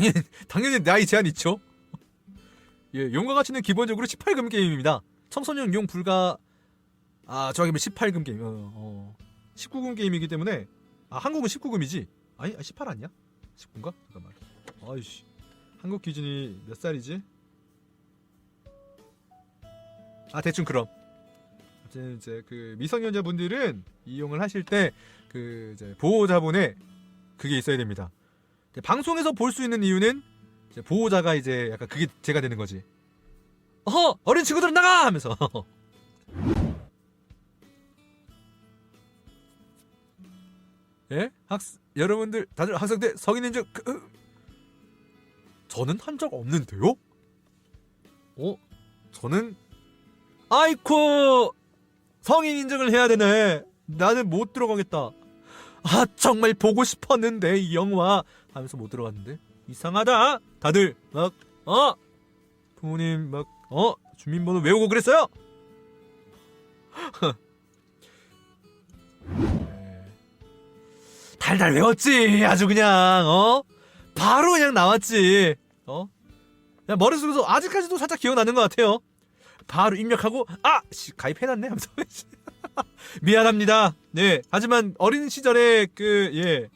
당연히 당연히 나이 제한 있죠. 예, 용과 같이는 기본적으로 18금 게임입니다. 청소년 용 불가 아 정확히 18금 게임. 어, 어. 19금 게임이기 때문에 아 한국은 19금이지. 아니 18 아니야? 19인가? 잠깐만. 아이씨. 한국 기준이 몇 살이지? 아 대충 그럼. 어쨌든 이제 그 미성년자분들은 이용을 하실 때 그 보호자분의 그게 있어야 됩니다. 방송에서 볼 수 있는 이유는 이제 보호자가 이제 약간 그게 제가 되는 거지. 어허 어린 친구들은 나가 하면서. 예? 학 여러분들 다들 학생들 성인인 줄 그, 으, 저는 한 적 없는데요? 어? 저는 아이쿠 성인 인증을 해야 되네. 나는 못 들어가겠다. 아 정말 보고 싶었는데 이 영화 하면서 못 들어갔는데 이상하다. 다들 막 어? 부모님 막 어? 주민번호 외우고 그랬어요? 네. 달달 외웠지 아주 그냥 어? 바로 그냥 나왔지 어? 그냥 머릿속에서 아직까지도 살짝 기억나는 것 같아요 바로 입력하고 아! 씨, 가입해놨네 하면서 미안합니다. 네 하지만 어린 시절에 그 예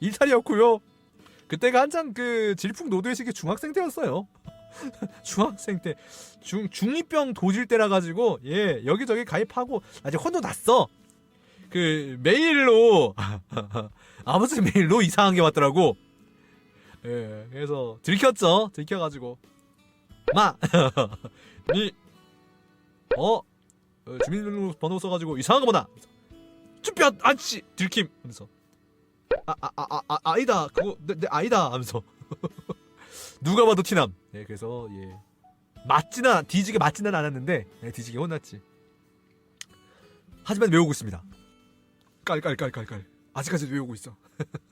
일탈이었고요. 그때가 한창 그 질풍노도의 시기 중학생 때였어요. 중학생 때. 중, 중2병 도질 때라 가지고 예 여기저기 가입하고 아직 혼도 났어. 그 메일로 아무튼 메일로 이상한 게 왔더라고. 예 그래서 들켰죠. 들켜가지고. 마 니 어? 어, 주민등록번호 써가지고 이상한 거 보다 투표 아씨! 들킴! 하면서. 아 아 아 아 아, 아, 아, 아니다! 그거 내, 내 아니다! 하면서. 누가 봐도 티남. 네 그래서 예. 맞지는 않- 뒤지게 맞지는 않았는데 네, 뒤지게 혼났지. 하지만 외우고 있습니다. 깔깔깔깔깔. 아직까지도 외우고 있어